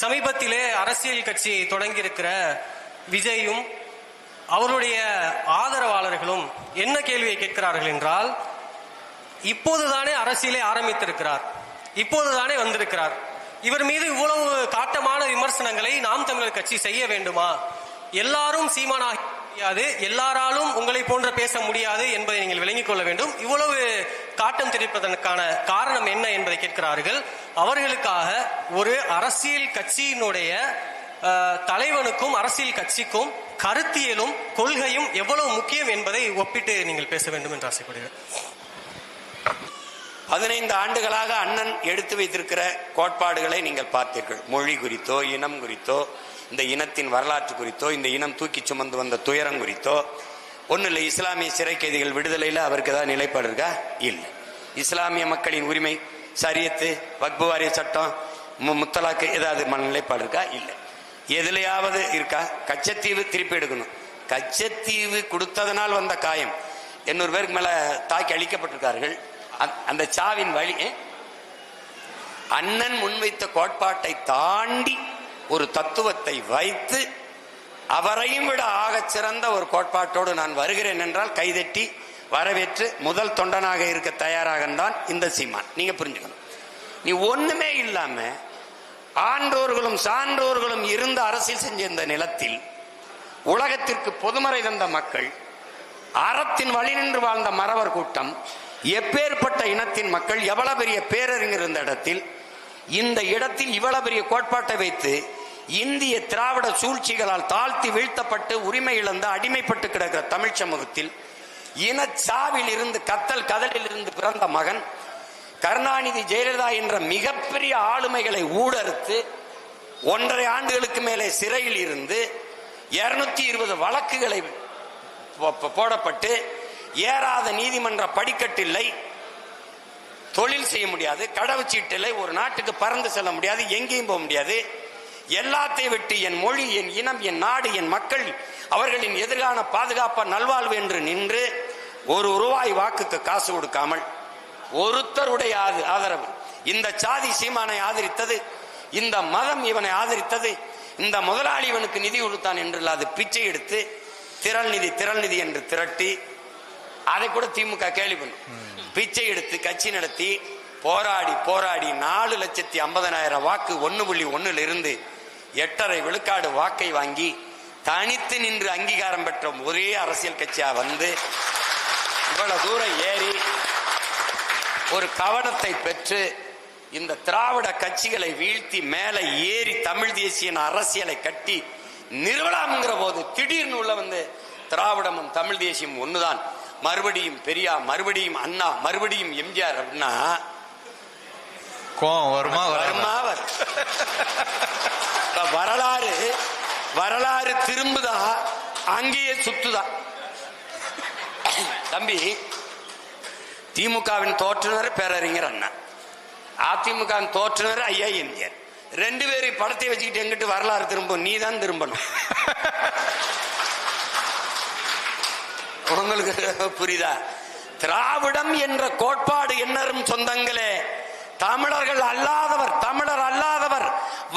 சமீபத்திலே அரசியல் கட்சி தொடங்கியிருக்கிற விஜயும் அவருடைய ஆதரவாளர்களும் என்ன கேள்வியை கேட்கிறார்கள் என்றால் இப்போதுதானே அரசியலை ஆரம்பித்திருக்கிறார். இப்போதுதானே வந்திருக்கிறார். இவர் மீது இவ்வளவு காட்டமான விமர்சனங்களை நாம் தமிழர் கட்சி செய்ய வேண்டுமா? எல்லாரும் சீமானாகி முடியாது. எல்லாராலும் உங்களை போன்ற பேச முடியாது என்பதை நீங்கள் விளங்கிக் கொள்ள வேண்டும். இவ்வளவு காட்டம் தெரிவிப்பதற்கான காரணம் என்ன என்பதை கேட்கிறார்கள். அவர்களுக்காக ஒரு அரசியல் கட்சியினுடைய தலைவனுக்கும் அரசியல் கட்சிக்கும் கருத்தியலும் கொள்கையும் எவ்வளவு முக்கியம் என்பதை ஒப்பிட்டு நீங்கள் பேச வேண்டும் என்று ஆசைப்படுகிறேன். பதினைந்து ஆண்டுகளாக அண்ணன் எடுத்து வைத்திருக்கிற கோட்பாடுகளை நீங்கள் பார்த்தீர்கள். மொழி குறித்தோ இனம் குறித்தோ இந்த இனத்தின் வரலாற்று குறித்தோ இந்த இனம் தூக்கி சுமந்து வந்த துயரம் குறித்தோ ஒன்றும் இல்லை இஸ்லாமிய சிறை கைதிகள் விடுதலையில் அவருக்கு ஏதாவது நிலைப்பாடு இருக்கா? இல்லை. இஸ்லாமிய மக்களின் உரிமை சரியத்து வக்பு வாரிய சட்டம் மு- முத்தலாக்கு ஏதாவது மன நிலைப்பாடு இருக்கா? இல்லை. எதுலையாவது இருக்கா? கச்சத்தீவு திருப்பி எடுக்கணும். கச்சத்தீவு கொடுத்ததனால் வந்த காயம். எண்ணூறு பேருக்கு மேலே தாக்கி அழிக்கப்பட்டிருக்கார்கள். அந்த- அந்த சாவின் வழி அண்ணன் முன்வைத்த கோட்பாட்டை தாண்டி ஒரு தத்துவத்தை வைத்து அவரையும் விட ஆகச் சிறந்த ஒரு கோட்பாட்டோடு நான் வருகிறேன் என்றால் கைதட்டி வரவேற்று முதல் தொண்டனாக இருக்க தயாராக தான் இந்த சீமான். நீங்க புரிஞ்சுக்கணும். நீ ஒண்ணுமே இல்லாம ஆண்டோர்களும் சான்றோர்களும் இருந்த அரசியல் செஞ்ச இந்த நிலத்தில் உலகத்திற்கு பொதுமறை தந்த மக்கள் அறத்தின் வழி நின்று வாழ்ந்த மறவர் கூட்டம் எப்பேற்பட்ட இனத்தின் மக்கள் எவ்வளவு பெரிய பேரறிஞர் இருந்த இடத்தில் இந்த இடத்தில் இவ்வளவு பெரிய கோட்பாட்டை வைத்து இந்திய திராவிட சூழ்ச்சிகளால் தாழ்த்தி வீழ்த்தப்பட்டு உரிமை இழந்து அடிமைப்பட்டு கிடக்கிற தமிழ் சமூகத்தில் இனச்சாவில் இருந்து கத்தல் கதலில் இருந்து பிறந்த மகன் கருணாநிதி ஜெயலலிதா என்ற மிகப்பெரிய ஆளுமைகளை ஊடறுத்து ஒன்றரை ஆண்டுகளுக்கு மேலே சிறையில் இருந்து இருநூத்தி இருபது வழக்குகளை போ- போடப்பட்டு ஏறாத நீதிமன்ற படிக்கட்டில்லை தொழில் செய்ய முடியாது கடவுச்சீட்டில்லை ஒரு நாட்டுக்கு பறந்து செல்ல முடியாது எங்கேயும் போக முடியாது. எல்லாத்தை விட்டு என் மொழி என் இனம் என் நாடு என் மக்கள் அவர்களின் எதிர்கால பாதுகாப்ப நல்வாழ்வு என்று நின்று ஒரு ரூபாய் வாக்குக்கு காசு கொடுக்காமல் ஒருத்தருடைய ஆதரவு. இந்த சாதி சீமானை ஆதரித்தது இந்த மதம் இவனை ஆதரித்தது இந்த முதலாளி இவனுக்கு நிதி கொடுத்தான் என்று அது பிச்சை எடுத்து திரள் நிதி திரள் நிதி என்று திரட்டி அதை கூட திமுக கேள்வி பண்ணும். பிச்சை எடுத்து கட்சி நடத்தி போராடி போராடி நாலு லட்சத்தி ஐம்பதனாயிரம் வாக்கு ஒன்னு புள்ளி ஒன்னுல இருந்து எட்டரை விழுக்காடு வாக்கை வாங்கி தனித்து நின்று அங்கீகாரம் பெற்ற ஒரே அரசியல் கட்சியா வந்து இவ்வளவு தூரம் ஏறி ஒரு கவனத்தை பெற்று இந்த திராவிட கட்சிகளை வீழ்த்தி மேலே ஏறி தமிழ் தேசிய அரசியலை கட்டி நிறுவலாம்ங்கிற போது திடீர்னு உள்ள வந்து திராவிடமும் தமிழ் தேசியம் ஒண்ணுதான் மறுபடியும் பெரியா மறுபடியும் அண்ணா மறுபடியும் எம்ஜிஆர் அப்படின்னா கோவம் வருமா? வருமா வரும். வரலாறு வரலாறு திரும்புதா அங்கேயே சுத்துதா? தம்பி திமுகவின் தோற்றுனர் பேரறிஞர் அண்ணா. அதிமுகவின் தோற்றுனர் ஐயா எம்ஜிஆர். ரெண்டு பேரும் படத்தை வச்சுக்கிட்டு எங்கிட்டு வரலாறு திரும்பும்? நீ தான் திரும்பணும். உங்களுக்கு புரியுதா? திராவிடம் என்ற கோட்பாடு என்னரும் சொந்தங்களே. தமிழர்கள் அல்லாதவர்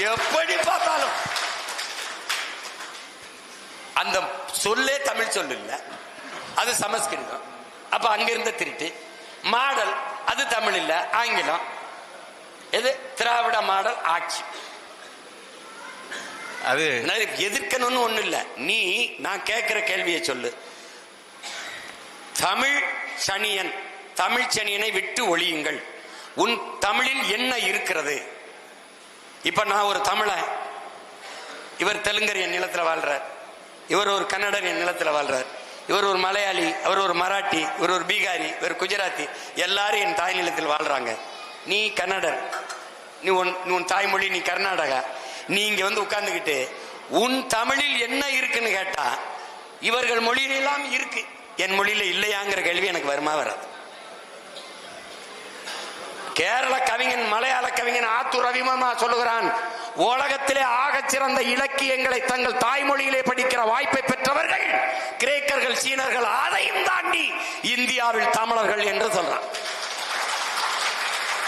எப்படி பார்த்தாலும். அந்த சொல்லே தமிழ் சொல் இல்ல. அது சமஸ்கிருதம். அப்ப அங்கிருந்த திருட்டு. மாடல் அது தமிழ் இல்ல. ஆங்கிலம். எது? திராவிட மாடல் ஆட்சி. அது எதிர்க்கணும்னு ஒண்ணு இல்ல. நீ நான் கேட்கிற கேள்வியை சொல்லு. தமிழ் சனியன் தமிழ் சனியனை விட்டு ஒழியுங்கள். உன் தமிழில் என்ன இருக்கிறது? இப்ப நான் ஒரு தமிழன் இவர் தெலுங்கர் என் நிலத்தில் வாழ்றார். இவர் ஒரு கன்னடர் என் நிலத்தில் வாழ்றார். இவர் ஒரு மலையாளி அவர் ஒரு மராட்டி இவர் ஒரு பீகாரி இவர் குஜராத்தி எல்லாரும் என் தாய் நிலத்தில் வாழ்றாங்க. நீ கன்னடர். நீ உன் உன் தாய்மொழி நீ கர்நாடகா. நீ இங்க வந்து உட்கார்ந்துக்கிட்டு உன் தமிழில் என்ன இருக்குன்னு கேட்டா இவர்கள் மொழியிலெல்லாம் இருக்கு. என் மொழியில இல்லையாங்கிற கேள்வி எனக்கு வருமா வராது. கேரள கவிஞன் மலையாள கவிஞன் ஆத்தூர் ரவிமர்மா சொல்லுகிறான் உலகத்திலே ஆகச் சிறந்த இலக்கியங்களை தங்கள் தாய்மொழியிலே படிக்கிற வாய்ப்பை பெற்றவர்கள் கிரேக்கர்கள் சீனர்கள் அதையும் தாண்டி இந்தியாவில் தமிழர்கள் என்று சொல்றான்.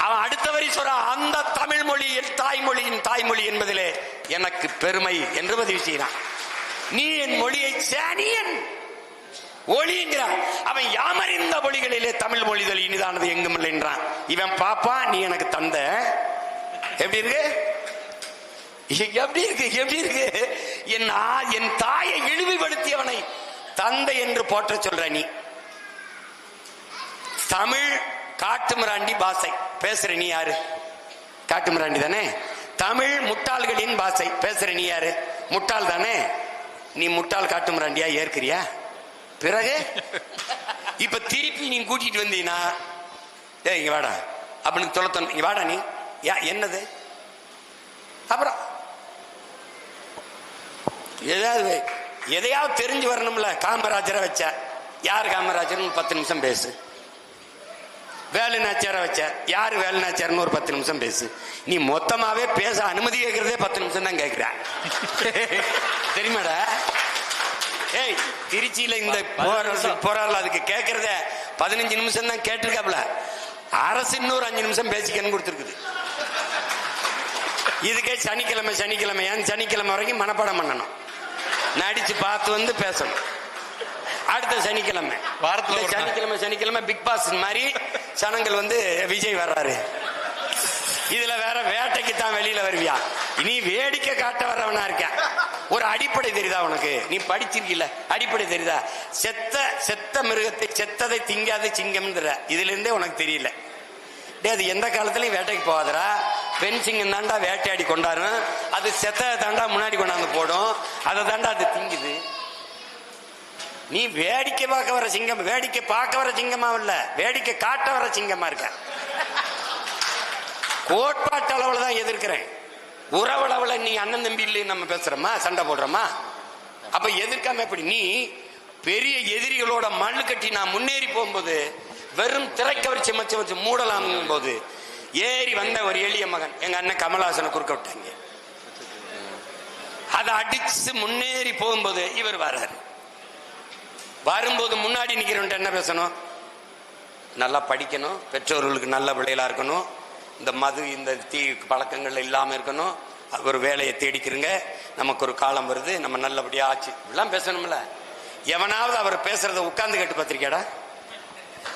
அவன் அடுத்த வரி சொல்றான் அந்த தமிழ் மொழி தாய்மொழியின் தாய்மொழி என்பதிலே எனக்கு பெருமை என்று பதிவு செய்கிறான். நீ என் மொழியை சேனியன் ஒளிங்கிறான். அவன் யாமறிந்த மொழிகளிலே தமிழ் மொழிதல் இனிதானது எங்கும் இல்லை என்றான். இவன் பாப்பா நீ எனக்கு தந்த எப்படி இருக்கு? எப்படி இருக்கு? எப்படி இருக்கு? என் ஆ- என் தாயை இழிவுபடுத்தியவனை தந்தை என்று போற்ற சொல்ற நீ. தமிழ் காட்டுமிராண்டி பாஷை பேசுற நீ யாரு? காட்டுமிராண்டி தானே? தமிழ் முட்டாள்களின் பாஷை பேசுற நீ யாரு? முட்டாள் தானே? நீ முட்டாள் காட்டுமிராண்டியா? ஏற்கிறியா? பிறகு? இப்ப திருப்பி நீ கூட்டிட்டு வந்தீனா? ஏய் இங்க வாடா. அப்படின்னு தொலைத்தன் இங்க வாடா நீ. யா என்னது? அப்புறம் ஏதாவது எதையாவது தெரிஞ்சு வரணும்ல காமராஜரை வச்ச. யார் காமராஜர்னு பத்து நிமிஷம் பேசு. வேலுநாச்சியாரை வச்ச. யார் வேலுநாச்சியார்னு ஒரு பத்து நிமிஷம் பேசு. நீ மொத்தமாவே பேச அனுமதி கேட்கறதே பத்து நிமிஷம் தான் கேட்கிற தெரியுமாடா? ஏய் திருச்சியில இந்த போராடல அதுக்கு கேட்கறத பதினஞ்சு நிமிஷம் தான் கேட்டிருக்காப்ல அரசு இன்னொரு அஞ்சு நிமிஷம் பேசிக்கன்னு கொடுத்துருக்குது. இதுக்கே சனிக்கிழமை சனிக்கிழமை. ஏன் சனிக்கிழமை வரைக்கும் மனப்பாடம் பண்ணணும். நடிச்சு பார்த்து வந்து பேசணும். அடுத்த சனிக்கிழமை. வாரத்துல. சனிக்கிழமை சனிக்கிழமை பிக் பாஸ் மாதிரி சனங்கள் வந்து விஜய் வர்றாரு. இதுல வேற வேட்டைக்கு தான் வெளியில வருவியா? நீ வேடிக்கை காட்ட வரவனா இருக்க. ஒரு அடிப்படை தெரியுதா உனக்கு? நீ படிச்சிருக்கல அடிப்படை தெரியுதா? செத்த செத்த மிருகத்தை செத்ததை திங்காத சிங்கம்ன்ற இதுல இருந்தே உனக்கு தெரியல. டே அது எந்த காலத்துலயும் வேட்டைக்கு போகாதடா. பெண் சிங்கம் தாண்டா வேட்டையாடி கொண்டாரும் அது செத்த தாண்டா முன்னாடி கொண்டாந்து போடும். அதை தாண்டா அது திங்குது. நீ வேடிக்கை பார்க்க வர சிங்கம் வேடிக்கை பார்க்க வர சிங்கமா இல்ல. வேடிக்கை காட்ட வர சிங்கமா இருக்க. கோட்பாட்டு அளவுல தான் எதிர்க்கிறேன். உறவளவுல நீ அண்ணன் தம்பி இல்லைன்னு நம்ம பேசுறோமா? சண்டை போடுறோமா? அப்ப எதிர்க்காம எப்படி? நீ பெரிய எதிரிகளோட மண்ணு கட்டி நான் முன்னேறி போகும்போது வெறும் திரைக்கவரிச்சி மச்சு வச்சு மூடலாம் போது ஏறி வந்த ஒரு எளிய மகன் எங்க அண்ணன் கமலஹாசனை குறுக்க விட்டாங்க. அதை அடிச்சு முன்னேறி போகும்போது இவர் வர்றாரு. வரும்போது முன்னாடி நிக்கிறவன்ட்ட என்ன பேசணும்? நல்லா படிக்கணும் பெற்றோர்களுக்கு நல்ல பிள்ளைகளா இருக்கணும் இந்த மது இந்த தீ பழக்கங்கள் இல்லாம இருக்கணும். ஒரு வேலையை தேடிக்கிறங்க நமக்கு ஒரு காலம் வருது. நம்ம நல்லபடியா ஆச்சு. இப்படிலாம் பேசணும்ல. எவனாவது அவர் பேசுறத உட்கார்ந்து கேட்டு பார்த்திருக்கியாடா?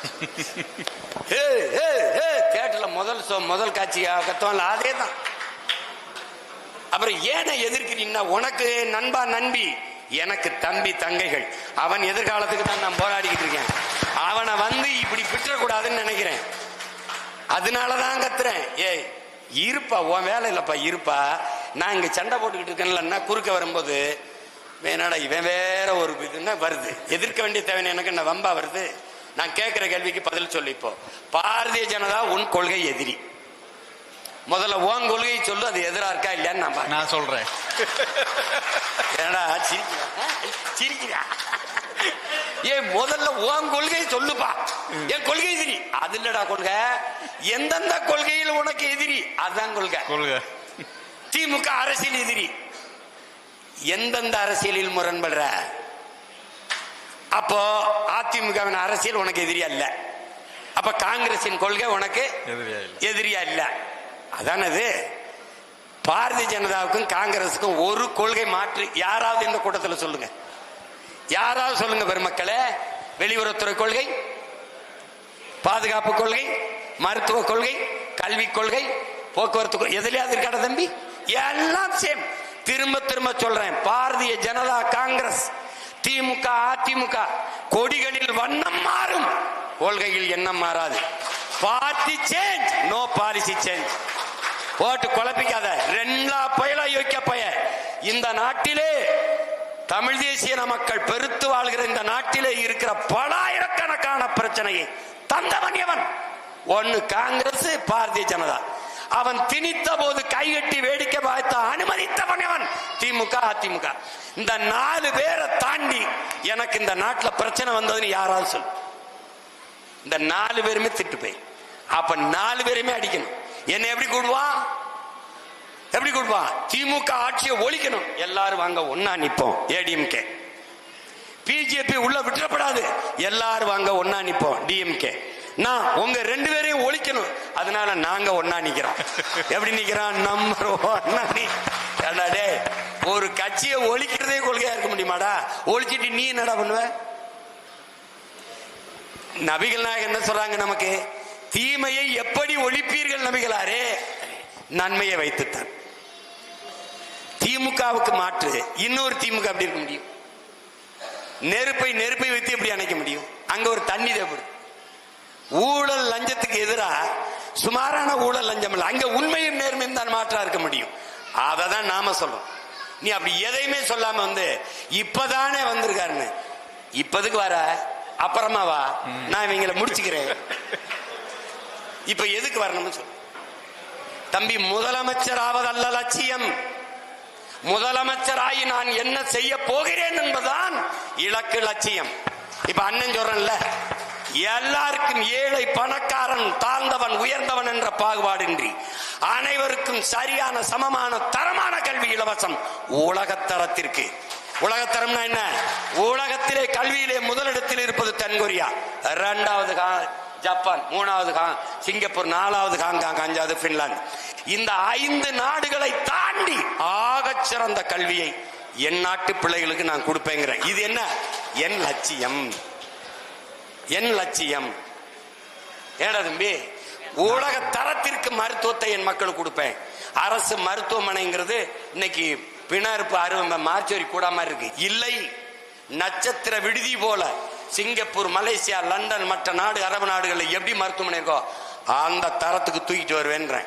தேட்டர்ல முதல் முதல் காட்சி கத்தவன்ல அதே தான் அப்புறம் ஏனை எதிர்க்கிறீங்கன்னா உனக்கு நண்பா நண்பி. எனக்கு தம்பி தங்கைகள். அவன் எதிர்காலத்துக்கு தான் நான் போராடிக்கிட்டு இருக்கேன். அவனை வந்து இப்படி விட்டுறக்கூடாதுன்னு நினைக்கிறேன். அதனாலதான் கத்துறேன். ஏய் இருப்பா உன் வேலை இல்லப்பா இருப்பா. நான் இங்க சண்டை போட்டுக்கிட்டு இருக்கேன்லன்னா குறுக்க வரும்போது வேணாடா இவன் வேற ஒரு இதுன்னா வருது? எதிர்க்க வேண்டிய தேவை எனக்கு என்ன வம்பா வருது? நான் கேட்கிற கேள்விக்கு பதில் சொல்லு இப்போ. பாரதிய ஜனதா உன் கொள்கை எதிரி. முதல்ல உன் கொள்கையை சொல்லு அது எதிரா இருக்கா இல்லையான்னு நான். நான் சொல்றேன். என்னடா சிரிக்கிறா? சிரிக்கிறா? ஏன் முதல்ல உன் கொள்கையை சொல்லுப்பா. என் கொள்கை எதிரி. அது இல்லடா கொள்கை. எந்தெந்த கொள்கையில் உனக்கு எதிரி? அதான் கொள்கை. கொள்க. திமுக அரசியல் எதிரி. எந்தெந்த அரசியலில் முரண்படுற? அப்போ அதிமுகவின் அரசியல் உனக்கு எதிரியா இல்ல. அப்ப காங்கிரசின் கொள்கை உனக்கு எதிரியா இல்ல. எதிரியா இல்ல. அதானது பாரதிய ஜனதாவுக்கும் காங்கிரஸுக்கும் ஒரு கொள்கை மாற்று. யாராவது இந்த கூட்டத்தில் சொல்லுங்க. யாராவது சொல்லுங்க பெருமக்களே. வெளியுறவுத்துறை கொள்கை பாதுகாப்பு கொள்கை மருத்துவ கொள்கை கல்விக் கொள்கை போக்குவரத்து கொள்கை எதுலயாவது இருக்காடா தம்பி? எல்லாம் சேம் திரும்ப திரும்ப சொல்றேன். பாரதிய ஜனதா காங்கிரஸ் திமுக அதிமுக கொடிகளில் வண்ணம் மாறும். கொள்கையில் எண்ணம் மாறாது. Party change no policy change போட்டு குழப்பிக்காத. ரெண்டா பயலா யோக்கிய பய இந்த நாட்டிலே தமிழ் தேசிய மக்கள் பெருத்து வாழ்கிற இந்த நாட்டிலே இருக்கிற பலாயிரக்கணக்கான பிரச்சனையை தந்தவன் எவன்? ஒன்னு காங்கிரஸ் பாரதிய ஜனதா. அவன் திணித்த போது கைகட்டி வேடிக்கை பார்த்த அனுமதித்தவன் அவன் திமுக அதிமுக. இந்த நாலு பேரை தாண்டி எனக்கு இந்த நாட்டில் பிரச்சனை வந்ததுன்னு யாராவது சொல்லு. இந்த நாலு பேருமே திட்டு போய். அப்ப நாலு பேருமே அடிக்கணும். என்ன எப்படி கூடுவான்? எப்படி கொடுப்பான் திமுக ஆட்சியை ஒழிக்கணும். எல்லாரும் வாங்க ஒன்னா நிப்போம். ஏடிஎம்கே. பிஜேபி உள்ள விட்டுறப்படாது. எல்லாரும் வாங்க ஒன்னா நிப்போம். டிஎம்கே. நான் உங்க ரெண்டு பேரையும் ஒழிக்கணும். அதனால நாங்க ஒன்னா நிக்கிறோம். எப்படி நிக்கிறோம் நம்பர் ஒன்னா நீ ஒரு கட்சியை ஒழிக்கிறதே கொள்கையா இருக்க முடியுமாடா? ஒழிச்சிட்டு நீ என்னடா பண்ணுவ? நபிகள் நாயகம் என்ன சொல்றாங்க நமக்கு? தீமையை எப்படி ஒழிப்பீர்கள் நபிகளாரே? நன்மையை வைத்துத்தான். திமுகவுக்கு மாற்று. இன்னொரு திமுக அப்படி இருக்க முடியும்? நெருப்பை நெருப்பை வைத்து எப்படி அணைக்க முடியும்? அங்க ஒரு தண்ணி தேவைப்படும் ஊழல் லஞ்சத்துக்கு எதிரா சுமாரான ஊழல் லஞ்சம் இல்லை. அங்க உண்மையும் நேர்மையும் தான் மாற்றா இருக்க முடியும். அதை தான் நாம சொல்றோம் நீ அப்படி எதையுமே சொல்லாம வந்து இப்பதானே வந்திருக்காருன்னு. இப்பதுக்கு வர அப்புறமா வா. நான் இவங்களை முடிச்சுக்கிறேன். இப்ப எதுக்கு வரணும்னு சொல்லு. தம்பி முதலமைச்சர் ஆவதல்ல லட்சியம். முதலமைச்சராகி நான் என்ன செய்ய போகிறேன் என்பதுதான் இலக்கு லட்சியம். இப்ப அண்ணன் சொல்றேன்ல எல்லாருக்கும் ஏழை பணக்காரன் தாழ்ந்தவன் உயர்ந்தவன் என்ற பாகுபாடின்றி அனைவருக்கும் சரியான சமமான தரமான கல்வி இலவசம் உலகத்தரத்திற்கு. உலகத்தரம்னா என்ன? உலகத்திலே கல்வியிலே முதலிடத்தில் இருப்பது தென்கொரியா. இரண்டாவது கா- ஜப்பான் மூணாவது கா- சிங்கப்பூர் நாலாவது ஹாங்காங் அஞ்சாவது பின்லாந்து இந்த ஐந்து நாடுகளை தாண்டி ஆக சிறந்த கல்வியை என் நாட்டு பிள்ளைகளுக்கு நான் கொடுப்பேங்கிறேன். இது என்ன? என் லட்சியம். என் லட்சியம். ஏடா தம்பி உலக தரத்திற்கு மருத்துவத்தை என் மக்களுக்கு கொடுப்பேன். அரசு மருத்துவமனைங்கிறது இன்னைக்கு பிணறுப்பு அறுவை மார்ச்சோரி கூடாம இருக்கு. இல்லை நட்சத்திர விடுதி போல சிங்கப்பூர் மலேசியா லண்டன் மற்ற நாடு அரபு நாடுகளில் எப்படி மருத்துவமனை இருக்கோ அந்த தரத்துக்கு தூக்கிட்டு வருவேன்றேன்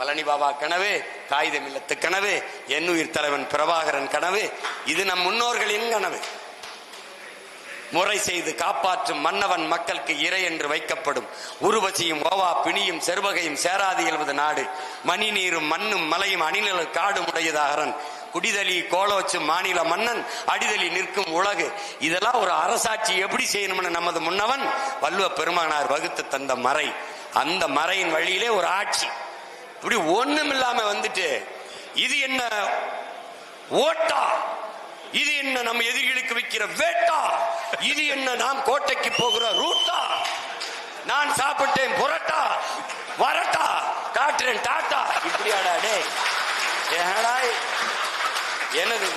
பழனி பாபா கனவு காகிதம் இல்லத்து கனவு எண்ணுயிர் தலைவன் பிரபாகரன் கனவு இது நம் முன்னோர்களின் கனவு. முறை செய்து காப்பாற்றும் மன்னவன் மக்களுக்கு இறை என்று வைக்கப்படும். உருவசியும் ஓவா பிணியும் செருவகையும் சேராது எழுவது நாடு. மணி நீரும் மண்ணும் மலையும் அணிநில காடும் உடையதாகரன் குடிதலி கோலோச்சு மாநில மன்னன் அடிதலி நிற்கும் உலகு. இதெல்லாம் ஒரு அரசாட்சி எப்படி செய்யணும்னு நமது முன்னவன் வள்ளுவ பெருமானார் வகுத்து தந்த மறை. அந்த மறையின் வழியிலே ஒரு ஆட்சி. இப்படி ஒண்ணும் இல்லாம வந்துட்டு இது என்ன ஓட்டா? இது என்ன நம்ம எதிரிகளுக்கு வைக்கிற வேட்டா? இது என்ன நாம் கோட்டைக்கு போகிற ரூட்டா? நான் சாப்பிட்டேன் புரட்டா? வரட்டா? காட்டுறேன் டாட்டா? இப்படியாடா டே ஏடா என்னது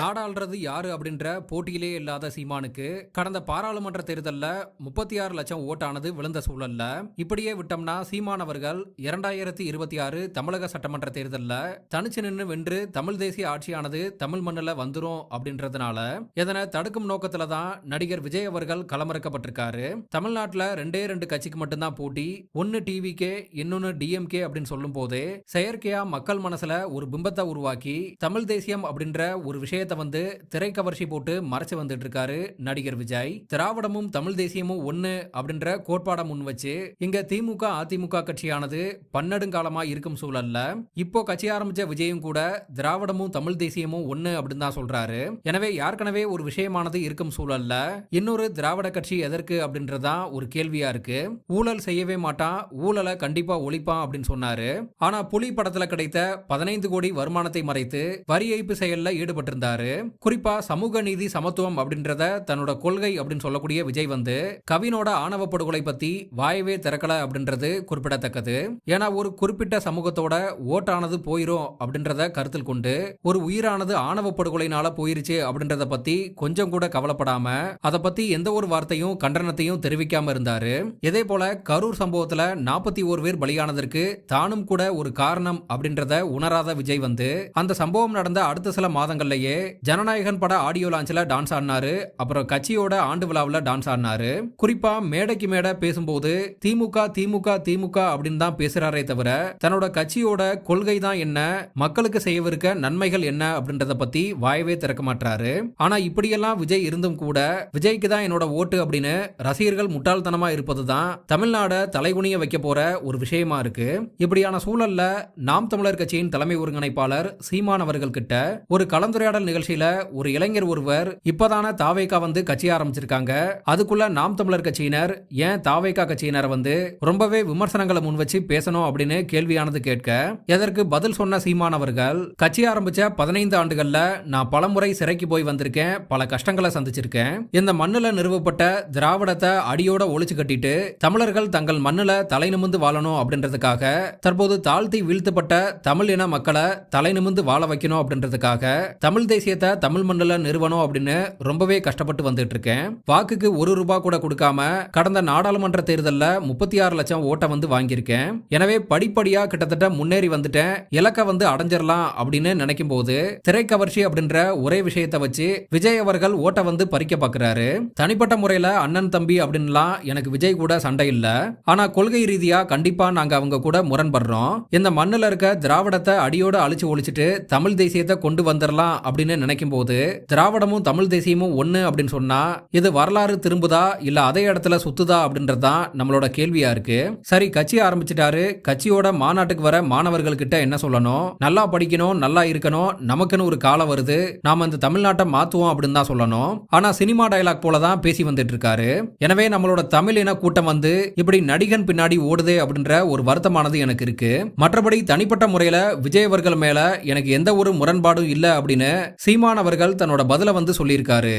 நாடாளுறது யாரு அப்படின்ற போட்டியிலே இல்லாத சீமானுக்கு கடந்த பாராளுமன்ற தேர்தலில் முப்பத்தி ஆறு லட்சம் ஓட்டானது விழுந்த சூழல்ல. இப்படியே விட்டோம்னா சீமான் அவர்கள் இரண்டாயிரத்தி இருபத்தி ஆறு தமிழக சட்டமன்ற தேர்தலில் தனிச்சு நின்று வென்று தமிழ் தேசிய ஆட்சியானது தமிழ் மண்ணில் வந்துரும் அப்படின்றதுனால இதனை தடுக்கும் நோக்கத்துல தான் நடிகர் விஜய் அவர்கள் களமிறக்கப்பட்டிருக்காரு. தமிழ்நாட்டில் ரெண்டே ரெண்டு கட்சிக்கு மட்டும்தான் போட்டி ஒன்னு டிவிகே இன்னொன்னு டிஎம்கே அப்படின்னு சொல்லும் போதே செயற்கையா மக்கள் மனசுல ஒரு பிம்பத்தை உருவாக்கி தமிழ் தேசியம் அப்படின்ற ஒரு விஷயம் விஷயத்தை வந்து திரைக்கவர்ச்சி போட்டு மறைச்சு வந்துட்டு இருக்காரு நடிகர் விஜய். திராவிடமும் தமிழ் தேசியமும் ஒண்ணு அப்படின்ற கோட்பாடை முன் வச்சு இங்க திமுக அதிமுக கட்சியானது பன்னெடுங்காலமா இருக்கும் சூழல்ல இப்போ கட்சி ஆரம்பிச்ச விஜயும் கூட திராவிடமும் தமிழ் தேசியமும் ஒண்ணு அப்படின்னு தான் சொல்றாரு. எனவே ஏற்கனவே ஒரு விஷயமானது இருக்கும் சூழல்ல இன்னொரு திராவிட கட்சி எதற்கு அப்படின்றதான் ஒரு கேள்வியா இருக்கு. ஊழல் செய்யவே மாட்டான் ஊழலை கண்டிப்பா ஒழிப்பான் அப்படின்னு சொன்னாரு. ஆனா புலி படத்துல கிடைத்த பதினைந்து கோடி வருமானத்தை மறைத்து வரி ஏய்ப்பு செயல்ல ஈடுபட்டிருந்தார். இருந்தாரு குறிப்பா சமூக நீதி சமத்துவம் அப்படின்றத தன்னோட கொள்கை அப்படின்னு சொல்லக்கூடிய விஜய் வந்து கவினோட ஆணவ படுகொலை பத்தி வாயவே திறக்கல அப்படின்றது குறிப்பிடத்தக்கது. ஏன்னா ஒரு குறிப்பிட்ட சமூகத்தோட ஓட்டானது போயிரும் அப்படின்றத கருத்தில் கொண்டு ஒரு உயிரானது ஆணவ படுகொலைனால போயிருச்சு அப்படின்றத பத்தி கொஞ்சம் கூட கவலைப்படாம அதை பத்தி எந்த ஒரு வார்த்தையும் கண்டனத்தையும் தெரிவிக்காம இருந்தாரு. இதே போல கரூர் சம்பவத்துல நாற்பத்தி ஓர் பேர் பலியானதற்கு தானும் கூட ஒரு காரணம் அப்படின்றத உணராத விஜய் வந்து அந்த சம்பவம் நடந்த அடுத்த சில மாதங்கள்லயே ஜனநாயகன் பட ஆடியோ லான்ச்ல டான்ஸ் ஆடினாரு. அப்புறம் கட்சியோட ஆண்டு விழாவில் டான்ஸ் ஆடினாரு. குறிப்பா மேடைக்கு மேடை பேசும்போது திமுக திமுக திமுக அப்படின்னு தான் பேசுறாரே தவிர தன்னோட கட்சியோட கொள்கை தான் என்ன மக்களுக்கு செய்யவிருக்க நன்மைகள் என்ன அப்படின்றத பத்தி வாயவே திறக்க மாட்டாரு ஆனா இப்படியெல்லாம் விஜய் இருந்தும் கூட விஜய்க்கு தான் என்னோட ஓட்டு அப்படின்னு ரசிகர்கள் முட்டாள்தனமா இருப்பது தான் தமிழ்நாட தலைகுனிய வைக்க போற ஒரு விஷயமா இருக்கு. இப்படியான சூழல்ல நாம் தமிழர் கட்சியின் தலைமை ஒருங்கிணைப்பாளர் சீமான் அவர்கள் கிட்ட ஒரு கலந்துரையாடல் நிகழ்ச்சியில ஒரு இளைஞர் ஒருவர் இப்பதான தாவேகா வந்து கட்சி ஆரம்பிச்சிருக்காங்க. அதுக்குள்ள நாம் தமிழர் கட்சியினர் ஏன் தாவேகா கட்சியினர் வந்து ரொம்பவே விமர்சனங்களை முன் வச்சு பேசணும் அப்படின்னு கேள்வியானது கேட்க எதற்கு பதில் சொன்ன சீமான் அவர்கள் கட்சி ஆரம்பிச்ச பதினைந்து ஆண்டுகள்ல நான் பலமுறை சிறைக்கு போய் வந்திருக்கேன் பல கஷ்டங்களை சந்திச்சிருக்கேன். இந்த மண்ணுல நிறுவப்பட்ட திராவிடத்தை அடியோட ஒழிச்சு கட்டிட்டு தமிழர்கள் தங்கள் மண்ணுல தலை நிமிந்து வாழணும் அப்படின்றதுக்காக தற்போது தாழ்த்தி வீழ்த்தப்பட்ட தமிழ் இன மக்களை தலை நிமிந்து வாழ வைக்கணும் அப்படின்றதுக்காக தமிழ் தேசியத்தை தமிழ் மண்ணுல நிறுவனம் அப்படின்னு ரொம்பவே கஷ்டப்பட்டு வந்துட்டு இருக்கேன் வாக்குக்கு ஒரு ரூபாய் கூட கொடுக்காம கடந்த நாடாளுமன்ற தேர்தலில் முப்பத்தி ஆறு லட்சம் ஓட்டை வந்து வாங்கியிருக்கேன். எனவே படிப்படியா கிட்டத்தட்ட முன்னேறி வந்துட்டேன். இலக்கை வந்து அடைஞ்சிடலாம் அப்படின்னு நினைக்கும் போது திரைக்கவர்ச்சி அப்படின்ற ஒரே விஷயத்தை வச்சு விஜய் அவர்கள் ஓட்டை வந்து பறிக்க பாக்குறாரு. தனிப்பட்ட முறையில அண்ணன் தம்பி அப்படின்லாம் எனக்கு விஜய் கூட சண்டை இல்ல. ஆனா கொள்கை ரீதியா கண்டிப்பா நாங்க அவங்க கூட முரண்படுறோம். இந்த மண்ணுல இருக்க திராவிடத்தை அடியோட அழிச்சு ஒழிச்சிட்டு தமிழ் தேசியத்தை கொண்டு வந்துடலாம் அப்படின்னு நினைக்கும் போது திராவிடமும் தமிழ் தேசியமும் ஒன்று அப்படின்னு சொன்னா இது வரலாறு திரும்புதா இல்ல அதே இடத்துல சுத்துதா அப்படின்றது தான் நம்மளோட கேள்வியா இருக்கு. சரி கட்சி ஆரம்பிச்சிட்டாரு. கட்சியோட மாநாட்டுக்கு வர மாணவர்கள் கிட்ட என்ன சொல்லணும்? நல்லா படிக்கணும் நல்லா இருக்கணும் நமக்குன்னு ஒரு காலம் வருது. நாம இந்த தமிழ்நாட்டை மாத்துவோம் அப்படின்னு தான் சொல்லணும். ஆனா சினிமா டயலாக் போல தான் பேசி வந்துட்டு இருக்காரு எனவே நம்மளோட தமிழ் இன கூட்டம் வந்து இப்படி நடிகன் பின்னாடி ஓடுதே அப்படின்ற ஒரு வருத்தமானது எனக்கு இருக்கு. மற்றபடி தனிப்பட்ட முறையில விஜய் அவர்கள் மேல எனக்கு எந்த ஒரு முரண்பாடும் இல்லை அப்படின்னு சீமான் அவர்கள் தன்னோட பதில வந்து சொல்லியிருக்காரு.